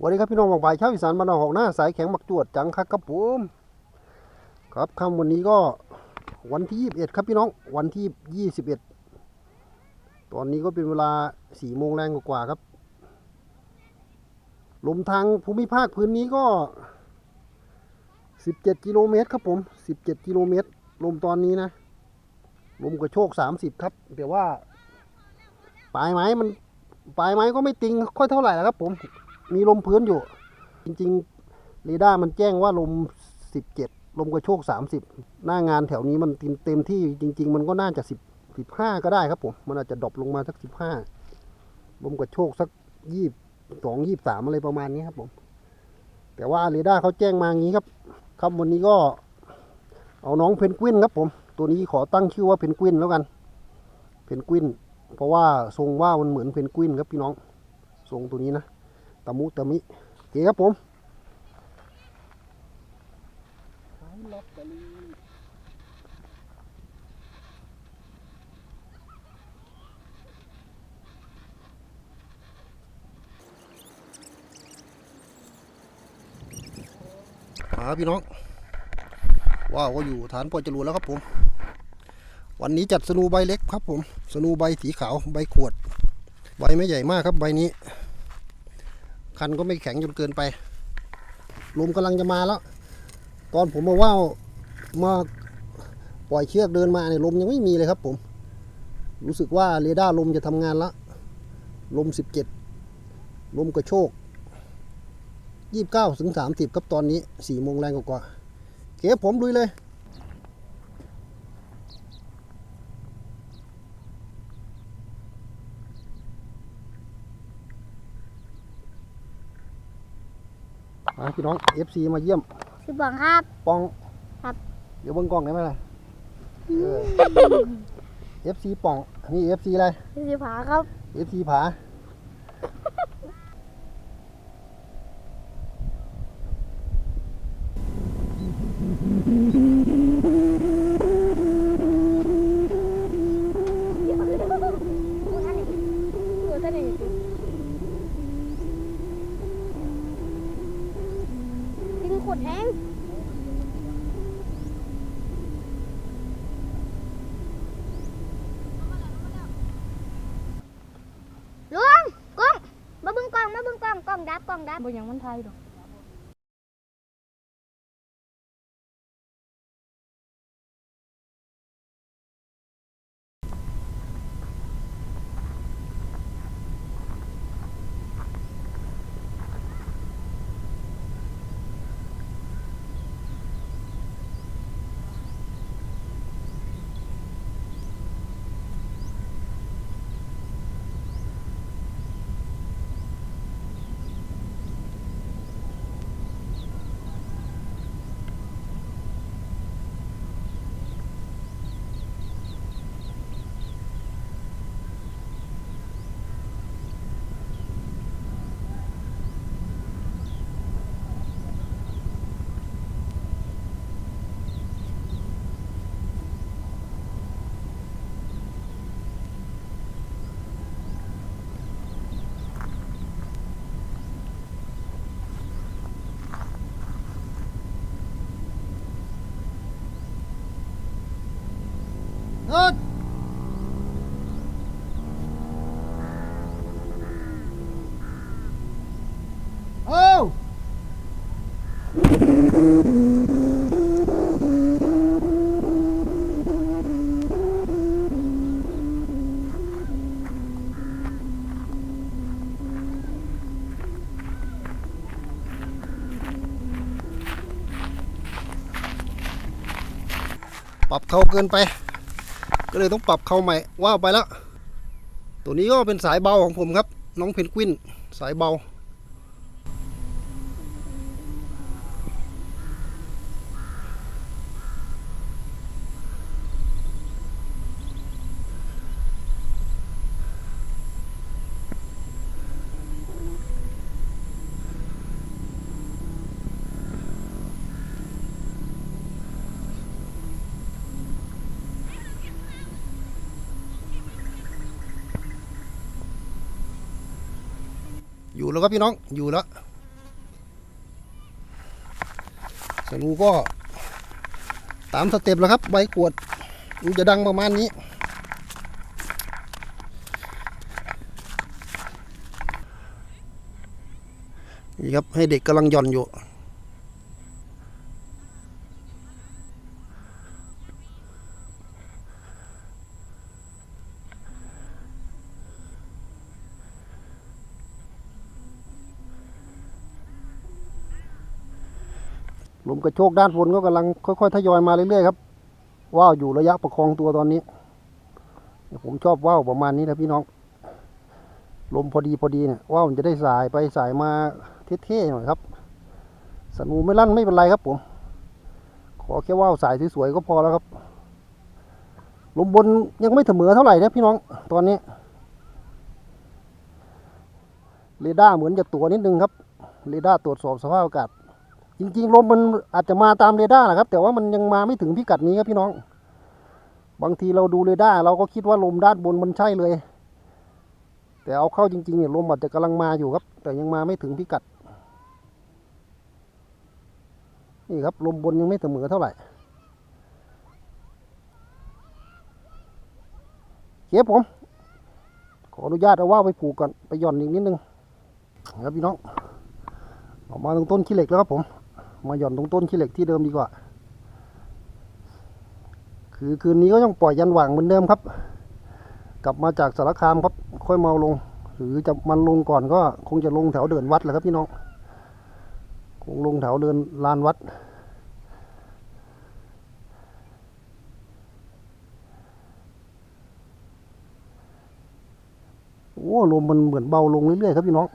วันนี้ครับพี่น้องบางบ่ายเช้าอีสานบ้านเราหอกหน้าสายแข็งมักจวดจังครับครับผมครับค่ำวันนี้ก็วันที่ 21 ครับพี่น้องวันที่ 21 ตอนนี้ก็เป็นเวลา4โมงแรงกว่าครับลมทางภูมิภาคพื้นนี้ก็ 17 กิโลเมตรครับผม 17 กิโลเมตร ลมตอนนี้นะ ลมกระโชก 30 ครับแต่ว่า ปลายไม้มัน ปลายไม้ก็ไม่ติงค่อยเท่าไหร่แล้วครับผม มีลมพื้นอยู่ จริงๆเรดาร์มันแจ้งว่าลม 17 ลมกระโชก 30 หน้างานแถวนี้มันเต็มเต็มที่จริง ๆ มันก็น่าจะ 10 15 ก็ได้ครับผม มันอาจจะดรอปลงมาสัก 15 ลมกระโชกสัก 22 23 อะไรประมาณนี้ครับผม แต่ว่าเรดาร์เขาแจ้งมางี้ครับ ครับวันนี้ก็เอาน้องเพนกวินครับผม ตัวนี้ขอตั้งชื่อว่าเพนกวินแล้วกัน เพนกวิน เพราะว่าทรงว่ามันเหมือนเพนกวินครับพี่น้อง ทรงตัวนี้นะ ตะมุตะมิโอเคครับผมมาครับพี่น้องว้าวก็อยู่ฐานปอจรวแล้วครับผม วันนี้จัดสนูใบเล็กครับผม สนูใบสีขาวใบขวด ใบไม่ใหญ่มากครับใบนี้ คันก็ไม่แข็งจนเกินไป ลมกำลังจะมาแล้ว ตอนผมมาว่าวมาปล่อยเชือกเดินมาเนี่ยลมยังไม่มีเลยครับผม รู้สึกว่าเรดาร์ลมจะทำงานละ ลม 17 ลมกระโชก 29ถึง30 ครับตอนนี้4โมงแรงกว่าเก็บผมลุยเลย พี่น้อง FC มาเยี่ยมพี่บองครับ ปองครับ เดี๋ยวเบิ้งกล้องได้ไหมล่ะเออ FC ป่องนี่ FC อะไรพี่สิผาครับ FC ผาทิ้งขวดแห้งลุงกล้องมาเบึงกล้องมาเบึงกล้องกล้อง ดับกล้องดับบ่ยังมันไทยดอก เอิดเอ้าปรับเขาเกินไป ก็เลยต้องปรับเข้าใหม่ว่าวไปแล้ว ตัวนี้ก็เป็นสายเบาของผมครับ น้องเพนกวินสายเบา อยู่แล้วครับพี่น้องอยู่แล้วสนูก็ตามสเต็ปแล้วครับใบขวดมันจะดังประมาณนี้ นี่ครับให้เด็กกำลังย่อนอยู่ ลมกระโชกด้านบนก็กำลังค่อยๆทยอยมาเรื่อยๆครับว่าวอยู่ระยะประคองตัวตอนนี้ ผมชอบว่าวประมาณนี้นะพี่น้อง ลมพอดีพอดีเนี่ยว่าวมันจะได้สายไปสายมาเท่ๆหน่อยครับ สนูไม่ลั่นไม่เป็นไรครับผม ขอแค่ว่าวสายสวยๆก็พอแล้วครับ ลมบนยังไม่เสมอเท่าไหร่นะพี่น้องตอนนี้เรดาร์เหมือนจะตัวนิดนึงครับเรดาร์ตรวจสอบสภาพอากาศ จริงๆลมมันอาจจะมาตามเรดาร์แหละครับ แต่ว่ามันยังมาไม่ถึงพิกัดนี้ครับพี่น้อง บางทีเราดูเรดาร์เราก็คิดว่าลมด้านบนมันใช่เลย แต่เอาเข้าจริงๆเนี่ยลมอาจจะกำลังมาอยู่ครับ แต่ยังมาไม่ถึงพิกัด นี่ครับลมบนยังไม่เสมอเท่าไหร่เก็บผม ขออนุญาตเอาว่าไปผูกก่อนไปหย่อนอีกนิดนึงครับพี่น้องออกมาตรงต้นขี้เหล็กแล้วครับผม มาหย่อนตรงต้นขี้เหล็กที่เดิมดีกว่า คือคืนนี้ก็ยังปล่อยยันหว่างเหมือนเดิมครับ กลับมาจากสารคามครับค่อยเมาลง หรือจะมันลงก่อนก็คงจะลงแถวเดินวัดแหละครับพี่น้อง คงลงแถวเดินลานวัด โอ้ลมมันเหมือนเบาลงเรื่อยๆครับพี่น้อง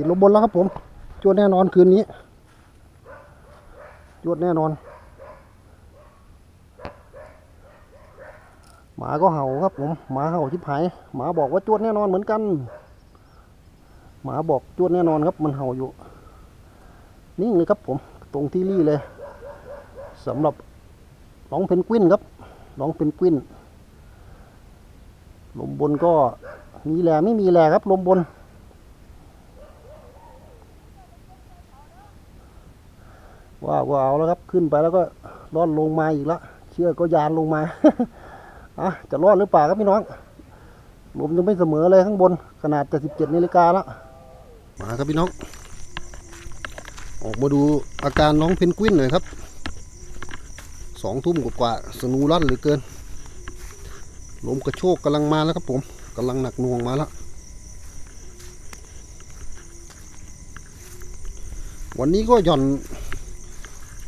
ติดลมบนแล้วครับผมจวดแน่นอนคืนนี้จวดแน่นอน หมาก็เห่าครับผมหมาเห่าชิบหายหมาบอกว่าจวดแน่นอนเหมือนกัน หมาบอกจวดแน่นอนครับ มันเห่าอยู่นิ่งเลยครับผมตรงที่รี่เลยสำหรับน้องเพนกวินครับน้องเพนกวินลมบนก็มีแหล่ไม่มีแหล่ครับลมบน ว่าว่าเอาแล้วครับขึ้นไปแล้วก็ร่อนลงมาอีกแล้วเชือกก็ยานลงมาอะจะรอดหรือเปล่าครับพี่น้องลมยังไม่เสมอเลยข้างบน ขนาดจะสิบเจ็ดนาฬิกาแล้วมาครับพี่น้อง ออกมาดูอาการน้องเพนกวินหน่อยครับสองทุ่มกว่าสนูรัดเหลือเกินลมกระโชกกำลังมาแล้วครับผมกำลังหนักหน่วงมาแล้ววันนี้ก็หย่อน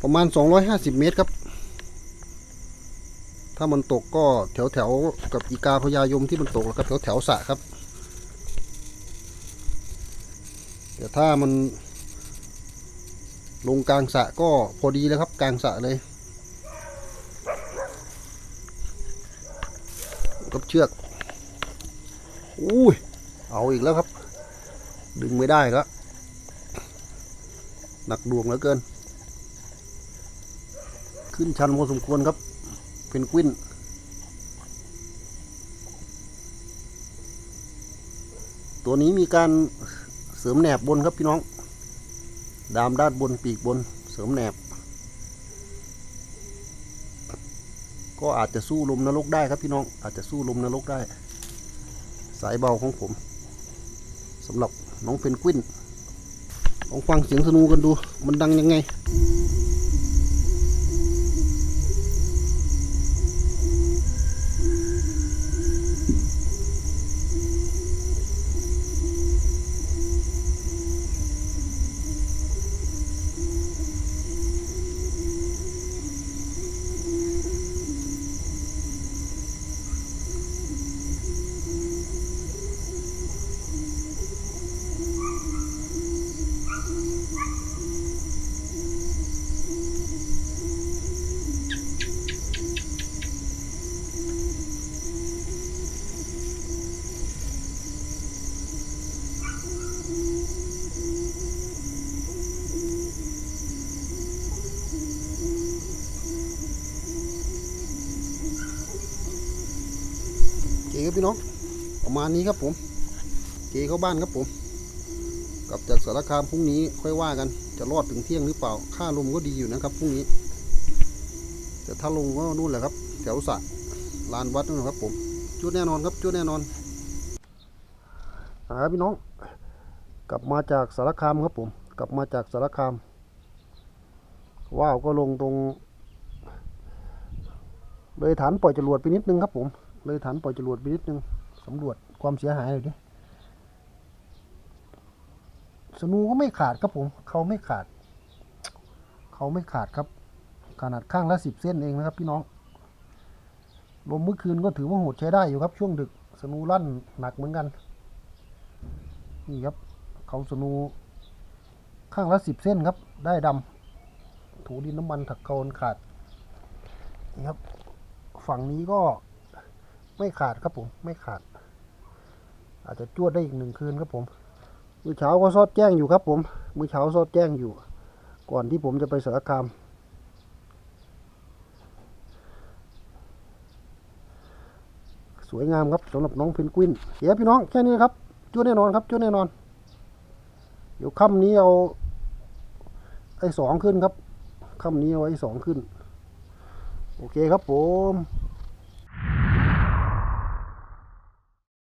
ประมาณ 250 เมตรครับ ถ้ามันตกก็แถวแถวกับอีกาพญายมที่มันตกแล้วก็แถวแถวสะครับ แต่ถ้ามันลงกลางสะก็พอดีแล้วครับ กลางสะเลยกับเชือก อุ้ย เอาอีกแล้วครับ ดึงไม่ได้แล้วหนักดวงเหลือเกิน ขึ้นชันพอสมควรครับ เพนกวินตัวนี้มีการเสริมแหนบบนครับพี่น้อง ดามด้านบนปีกบนเสริมแหนบ ก็อาจจะสู้ลมนรกได้ครับพี่น้อง อาจจะสู้ลมนรกได้ สายเบาของผมสำหรับน้องเพนกวินลองฟังเสียงสนูกันดู มันดังยังไง ครับพี่น้องประมาณนี้ครับผมเกเข้าบ้านครับผมกลับจากสารคามพรุ่งนี้ค่อยว่ากัน จะรอดถึงเที่ยงหรือเปล่า ค่าลมก็ดีอยู่นะครับพรุ่งนี้ แต่ถ้าลงก็นู่นแหละครับ แถวสระลานวัดนู่นนะครับผม จุดแน่นอนครับ จุดแน่นอนอ่าพี่น้อง กลับมาจากสารคามครับผม กลับมาจากสารคาม ว่าวก็ลงตรง เลยฐานปล่อยจรวดไปนิดนึงครับผม เลยฐานปล่อยจรวดไปนิดนึงสำรวจความเสียหายหน่อยดิสนูก็ไม่ขาดครับผม เขาไม่ขาด เขาไม่ขาดครับ ขนาดข้างละสิบเส้นเองนะครับ พี่น้อง ลมเมื่อคืนก็ถือว่าโหดใช้ได้อยู่ครับ ช่วงดึก สนูลั่นหนักเหมือนกัน นี่ครับ เขาสนู ข้างละสิบเส้นครับ ได้ดำถูดินน้ำมันถักเกาขาด นี่ครับ ฝั่งนี้ก็ ไม่ขาดครับผม ไม่ขาด อาจจะจวดได้อีกหนึ่งคืนครับผม มือเช้าก็ซอดแจ้งอยู่ครับผม มือเช้าซอดแจ้งอยู่ ก่อนที่ผมจะไปสารคามสวยงามครับสำหรับน้องเพนกวินเดี๋ยวพี่น้องแค่นี้ครับจวดแน่นอนครับจวดแน่นอน เดี๋ยวค่ำนี้เอาไอ้สองขึ้นครับค่ำนี้เอาไอ้สองขึ้น โอเคครับผม